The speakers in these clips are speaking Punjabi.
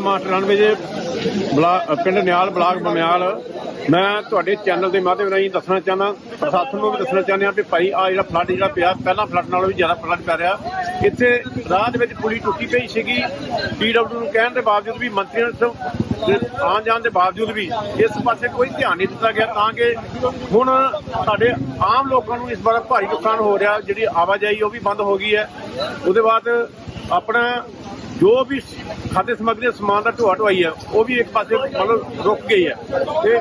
ਮਾਸਟਰ ਰਣਵੇ ਜੇ ਬਲਾ- ਪਿੰਡ ਨਿਆਲ ਬਲਾਕ ਬਮਿਆਲ। ਮੈਂ ਤੁਹਾਡੇ ਚੈਨਲ ਦੇ ਮਾਧਿਅਮ ਰਾਹੀਂ ਦੱਸਣਾ ਚਾਹੁੰਦਾ, ਪ੍ਰਸ਼ਾਸਨ ਨੂੰ ਵੀ ਦੱਸਣਾ ਚਾਹੁੰਦੇ ਹਾਂ ਵੀ ਭਾਈ ਆ ਜਿਹੜਾ ਫਲੱਡ ਜਿਹੜਾ ਪਿਆ, ਪਹਿਲਾਂ ਫਲੱਡ ਨਾਲੋਂ ਵੀ ਜ਼ਿਆਦਾ ਫਲੱਡ ਪੈ ਰਿਹਾ। ਇੱਥੇ ਰਾਹ ਦੇ ਵਿੱਚ ਪੁਲੀ ਟੁੱਟੀ ਪਈ ਸੀਗੀ। ਪੀਡਬਲਯੂ ਨੂੰ ਕਹਿਣ ਦੇ ਬਾਵਜੂਦ ਵੀ, ਮੰਤਰੀਆਂ ਤੋਂ ਆਉਣ ਜਾਣ ਦੇ ਬਾਵਜੂਦ ਵੀ, ਇਸ ਪਾਸੇ ਕੋਈ ਧਿਆਨ ਨਹੀਂ ਦਿੱਤਾ ਗਿਆ, ਤਾਂ ਕਿ ਹੁਣ ਸਾਡੇ ਆਮ ਲੋਕਾਂ ਨੂੰ ਇਸ ਵਾਰ ਭਾਰੀ ਨੁਕਸਾਨ ਹੋ ਰਿਹਾ, ਜਿਹੜੀ ਆਵਾਜਾਈ ਉਹ ਵੀ ਬੰਦ ਹੋ ਗਈ ਹੈ। ਉਹਦੇ ਬਾਅਦ ਆਪਣਾ ਜੋ ਵੀ ਖਾਤੇ ਸਮੱਗਰੀ ਦਾ ਸਮਾਨ ਦਾ ਢੋਆ ਢੋਆਈ ਹੈ, ਉਹ ਵੀ ਇੱਕ ਪਾਸੇ ਮਤਲਬ ਰੁਕ ਗਈ ਹੈ। ਤੇ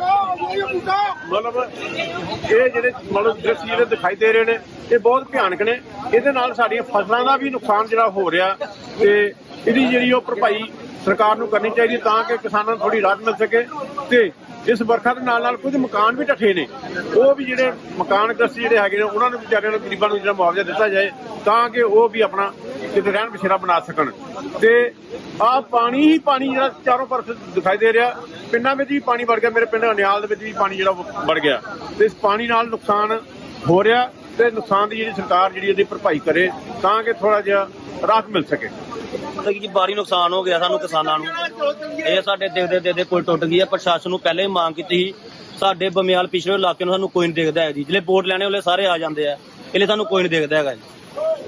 ਮਤਲਬ ਇਹ ਜਿਹੜੇ ਮਤਲਬ ਦ੍ਰਿਸ਼ ਜਿਹੜੇ ਦਿਖਾਈ ਦੇ ਰਹੇ ਨੇ, ਇਹ ਬਹੁਤ ਭਿਆਨਕ ਨੇ। ਇਹਦੇ ਨਾਲ ਸਾਡੀਆਂ ਫਸਲਾਂ ਦਾ ਵੀ ਨੁਕਸਾਨ ਜਿਹੜਾ ਹੋ ਰਿਹਾ ਤੇ ਇਹਦੀ ਜਿਹੜੀ ਉਹ ਭਰਪਾਈ ਸਰਕਾਰ ਨੂੰ ਕਰਨੀ ਚਾਹੀਦੀ ਤਾਂ ਕਿ ਕਿਸਾਨਾਂ ਨੂੰ ਥੋੜੀ ਰਾਹਤ ਮਿਲ ਸਕੇ। ਤੇ ਇਸ ਵਰਖਾ ਦੇ ਨਾਲ ਨਾਲ ਕੁਝ ਮਕਾਨ ਵੀ ਢੱਠੇ ਨੇ। ਉਹ ਵੀ ਜਿਹੜੇ ਮਕਾਨ ਗ੍ਰਸਤ ਜਿਹੜੇ ਹੈਗੇ ਨੇ, ਉਹਨਾਂ ਨੂੰ ਵਿਚਾਰਿਆਂ ਨੂੰ ਗਰੀਬਾਂ ਨੂੰ ਜਿਹੜਾ ਮੁਆਵਜ਼ਾ ਦਿੱਤਾ ਜਾਏ ਤਾਂ ਕਿ ਉਹ ਵੀ ਆਪਣਾ ਕਿਤੇ ਰਹਿਣ ਬਸੇਰਾ ਬਣਾ ਸਕਣ। ਤੇ ਆ ਪਾਣੀ ਹੀ ਪਾਣੀ ਜਿਹੜਾ ਚਾਰੋਂ ਪਾਸੇ ਦਿਖਾਈ ਦੇ ਰਿਹਾ। ਪਿੰਡਾਂ ਵਿੱਚ ਵੀ ਪਾਣੀ ਵੜ ਗਿਆ, ਮੇਰੇ ਪਿੰਡ ਅਨਿਆਲ ਦੇ ਵਿੱਚ ਵੀ ਪਾਣੀ ਜਿਹੜਾ ਵੜ ਗਿਆ। ਤੇ ਇਸ ਪਾਣੀ ਨਾਲ ਨੁਕਸਾਨ ਹੋ ਰਿਹਾ ਤੇ ਨੁਕਸਾਨ ਦੀ ਜਿਹੜੀ ਸਰਕਾਰ ਜਿਹੜੀ ਇਹਦੀ ਭਰਪਾਈ ਕਰੇ ਤਾਂ ਕਿ ਥੋੜਾ ਜਿਹਾ ਰਾਹਤ ਮਿਲ ਸਕੇ। ਮਤਲਬ ਕਿ ਜੀ ਭਾਰੀ ਨੁਕਸਾਨ ਹੋ ਗਿਆ ਸਾਨੂੰ ਕਿਸਾਨਾਂ ਨੂੰ। ਇਹ ਸਾਡੇ ਦੇਖਦੇ ਦੇਖਦੇ ਪੁਲ ਟੁੱਟ ਗਈ ਹੈ ਪ੍ਰਸ਼ਾਸਨ ਨੂੰ ਪਹਿਲੇ ਹੀ ਮੰਗ ਕੀਤੀ ਸੀ। ਸਾਡੇ ਬਮਿਆਲ ਪਿਛਲੇ ਇਲਾਕੇ ਨੂੰ ਸਾਨੂੰ ਕੋਈ ਨਹੀਂ ਦੇਖਦਾ ਹੈ ਜੀ। ਜਿਹੜੇ ਬੋਰਡ ਲੈਣੇ ਵਾਲੇ ਸਾਰੇ ਆ ਜਾਂਦੇ ਆ। ਇਹਲੇ ਸਾਨੂੰ ਕੋਈ ਨਹੀਂ ਦੇਖਦਾ ਹੈਗਾ ਜੀ।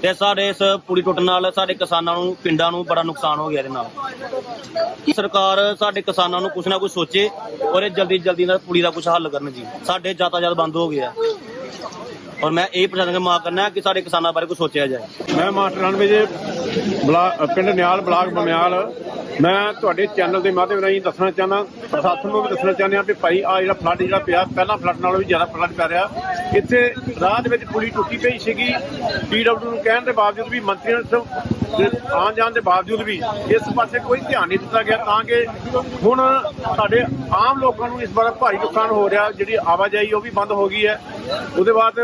ਤੇ ਸਾਡੇ ਇਸ ਪੁਲੀ ਟੁੱਟਣ ਨਾਲ ਸਾਡੇ ਕਿਸਾਨਾਂ ਨੂੰ, ਪਿੰਡਾਂ ਨੂੰ ਬੜਾ ਨੁਕਸਾਨ ਹੋ ਗਿਆ ਇਹਦੇ ਨਾਲ। ਸਰਕਾਰ ਸਾਡੇ ਕਿਸਾਨਾਂ ਨੂੰ ਕੁਛ ਨਾ ਕੁਛ ਸੋਚੇ ਔਰ ਇਹ ਜਲਦੀ ਜਲਦੀ ਨਾਲ ਪੁਲੀ ਦਾ ਕੁਛ ਹੱਲ ਕਰਨ ਜੀ। ਸਾਡੇ ਯਾਤਾਯਾਤ ਬੰਦ ਹੋ ਗਿਆ ਔਰ ਮੈਂ ਇਹ ਪ੍ਰਸ਼ਾਸਨ ਨੂੰ ਮੰਗ ਕਰਨਾ ਕਿ ਸਾਡੇ ਕਿਸਾਨਾਂ ਬਾਰੇ ਕੁਛ ਸੋਚਿਆ ਜਾਏ। ਮੈਂ ਮਾਸਟਰ ਰਣਵੇ ਜੇ ਬਲਾ- ਪਿੰਡ ਨਿਆਲ, ਬਲਾਕ ਬਮਿਆਲ। ਮੈਂ ਤੁਹਾਡੇ ਚੈਨਲ ਦੇ ਮਾਧਿਅਮ ਰਾਹੀਂ ਦੱਸਣਾ ਚਾਹੁੰਦਾ, ਪ੍ਰਸ਼ਾਸਨ ਨੂੰ ਵੀ ਦੱਸਣਾ ਚਾਹੁੰਦੇ ਹਾਂ ਵੀ ਭਾਈ ਆ ਜਿਹੜਾ ਫਲੱਡ ਜਿਹੜਾ ਪਿਆ, ਪਹਿਲਾਂ ਫਲੱਡ ਨਾਲੋਂ ਵੀ ਜ਼ਿਆਦਾ ਫਲੱਡ ਪੈ ਰਿਹਾ। ਇੱਥੇ ਰਾਹ ਦੇ ਵਿੱਚ ਪੁਲੀ ਟੁੱਟੀ ਪਈ ਸੀਗੀ। ਪੀਡਬਲਯੂ ਨੂੰ ਕਹਿਣ ਦੇ ਬਾਵਜੂਦ ਵੀ ਮੰਤਰੀਆਂ ਤੋਂ ਆਉਣ ਜਾਣ ਦੇ ਬਾਵਜੂਦ ਵੀ ਇਸ ਪਾਸੇ ਕੋਈ ਧਿਆਨ ਨਹੀਂ ਦਿੱਤਾ ਗਿਆ ਤਾਂ ਕਿ ਹੁਣ ਸਾਡੇ ਆਮ ਲੋਕਾਂ ਨੂੰ ਇਸ ਬਾਰੇ ਭਾਰੀ ਨੁਕਸਾਨ ਹੋ ਰਿਹਾ, ਜਿਹੜੀ ਆਵਾਜਾਈ ਉਹ ਵੀ ਬੰਦ ਹੋ ਗਈ ਹੈ। ਉਹਦੇ ਬਾਅਦ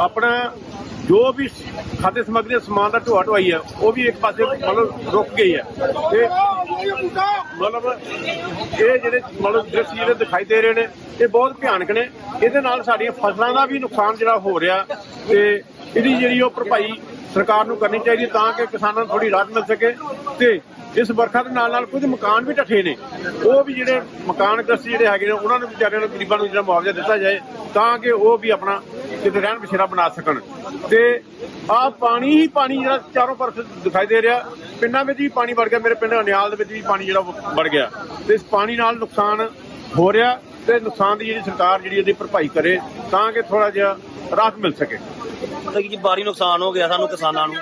ਆਪਣਾ ਜੋ ਵੀ ਖਾਤੇ ਸਮੱਗਰੀ ਦਾ ਸਮਾਨ ਦਾ ਢੋਆ ਢੋਆਈ ਹੈ, ਉਹ ਵੀ ਇੱਕ ਪਾਸੇ ਮਤਲਬ ਰੁਕ ਗਈ ਹੈ। ਤੇ ਮਤਲਬ ਇਹ ਜਿਹੜੇ ਮਤਲਬ ਦ੍ਰਿਸ਼ ਜਿਹੜੇ ਦਿਖਾਈ ਦੇ ਰਹੇ ਨੇ, ਇਹ ਬਹੁਤ ਭਿਆਨਕ ਨੇ। ਇਹਦੇ ਨਾਲ ਸਾਡੀਆਂ ਫਸਲਾਂ ਦਾ ਵੀ ਨੁਕਸਾਨ ਜਿਹੜਾ ਹੋ ਰਿਹਾ ਤੇ ਇਹਦੀ ਜਿਹੜੀ ਉਹ ਭਰਪਾਈ ਸਰਕਾਰ ਨੂੰ ਕਰਨੀ ਚਾਹੀਦੀ ਤਾਂ ਕਿ ਕਿਸਾਨਾਂ ਨੂੰ ਥੋੜੀ ਰਾਹਤ ਮਿਲ ਸਕੇ ਤੇ ਇਸ ਵਰਖਾ ਦੇ ਨਾਲ ਨਾਲ ਕੁਝ ਮਕਾਨ ਵੀ ਢੱਠੇ ਨੇ। ਉਹ ਵੀ ਜਿਹੜੇ ਮਕਾਨ ਗ੍ਰਸਤ ਜਿਹੜੇ ਹੈਗੇ ਨੇ, ਉਹਨਾਂ ਨੂੰ ਵਿਚਾਰਿਆਂ ਨੂੰ, ਗਰੀਬਾਂ ਨੂੰ ਜਿਹੜਾ ਮੁਆਵਜ਼ਾ ਦਿੱਤਾ ਜਾਏ ਤਾਂ ਕਿ ਉਹ ਵੀ ਆਪਣਾ ਕਿਤੇ ਰਹਿਣ ਬਸੇਰਾ ਬਣਾ ਸਕਣ। ਤੇ ਆ ਪਾਣੀ ਹੀ ਪਾਣੀ ਜਿਹੜਾ ਚਾਰੋਂ ਪਾਸੇ ਦਿਖਾਈ ਦੇ ਰਿਹਾ। ਪਿੰਡਾਂ ਵਿੱਚ ਵੀ ਪਾਣੀ ਵੜ ਗਿਆ, ਮੇਰੇ ਪਿੰਡ ਅਨਿਆਲ ਦੇ ਵਿੱਚ ਵੀ ਪਾਣੀ ਜਿਹੜਾ ਉਹ ਵੜ ਗਿਆ। ਤੇ ਇਸ ਪਾਣੀ ਨਾਲ ਨੁਕਸਾਨ ਹੋ ਰਿਹਾ ਤੇ ਨੁਕਸਾਨ ਦੀ ਜਿਹੜੀ ਸਰਕਾਰ ਜਿਹੜੀ ਇਹਦੀ ਭਰਪਾਈ ਕਰੇ ਤਾਂ ਕਿ ਥੋੜਾ ਜਿਹਾ ਰਾਹਤ ਮਿਲ ਸਕੇ। ਮਤਲਬ ਕਿ ਜੀ ਭਾਰੀ ਨੁਕਸਾਨ ਹੋ ਗਿਆ ਸਾਨੂੰ ਕਿਸਾਨਾਂ ਨੂੰ।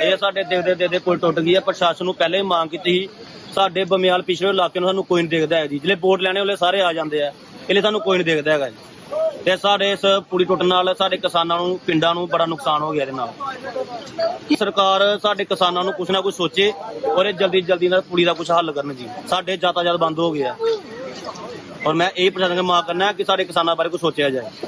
ਇਹ ਸਾਡੇ ਦੇਖਦੇ ਦੇਖਦੇ ਪੁਲ ਟੁੱਟ ਗਈ ਹੈ ਪ੍ਰਸ਼ਾਸਨ ਨੂੰ ਪਹਿਲੇ ਹੀ ਮੰਗ ਕੀਤੀ ਸੀ। ਸਾਡੇ ਬਮਿਆਲ ਪਿਛਲੇ ਇਲਾਕੇ ਨੂੰ ਸਾਨੂੰ ਕੋਈ ਨਹੀਂ ਦੇਖਦਾ ਹੈ ਜੀ। ਜਿਹੜੇ ਵੋਟ ਲੈਣੇ ਵਾਲੇ ਸਾਰੇ ਆ ਜਾਂਦੇ ਆ। ਇਹਲੇ ਸਾਨੂੰ ਕੋਈ ਨਹੀਂ ਦੇਖਦਾ ਹੈਗਾ ਜੀ। ਤੇ ਸਾਡੇ ਇਸ ਪੁਲੀ ਟੁੱਟਣ ਨਾਲ ਸਾਡੇ ਕਿਸਾਨਾਂ ਨੂੰ, ਪਿੰਡਾਂ ਨੂੰ ਬੜਾ ਨੁਕਸਾਨ ਹੋ ਗਿਆ ਇਹਦੇ ਨਾਲ। ਸਰਕਾਰ ਸਾਡੇ ਕਿਸਾਨਾਂ ਨੂੰ ਕੁਛ ਨਾ ਕੁਛ ਸੋਚੇ ਔਰ ਇਹ ਜਲਦੀ ਜਲਦੀ ਨਾਲ ਪੁਲੀ ਦਾ ਕੁਛ ਹੱਲ ਕਰਨ ਜੀ। ਸਾਡੇ ਯਾਤਾਯਾਤ ਬੰਦ ਹੋ ਗਿਆ ਔਰ ਮੈਂ ਇਹ ਪ੍ਰਸ਼ਾਸਨ ਨੂੰ ਮੰਗ ਕਰਨਾ ਕਿ ਸਾਡੇ ਕਿਸਾਨਾਂ ਬਾਰੇ ਕੁਛ ਸੋਚਿਆ ਜਾਏ।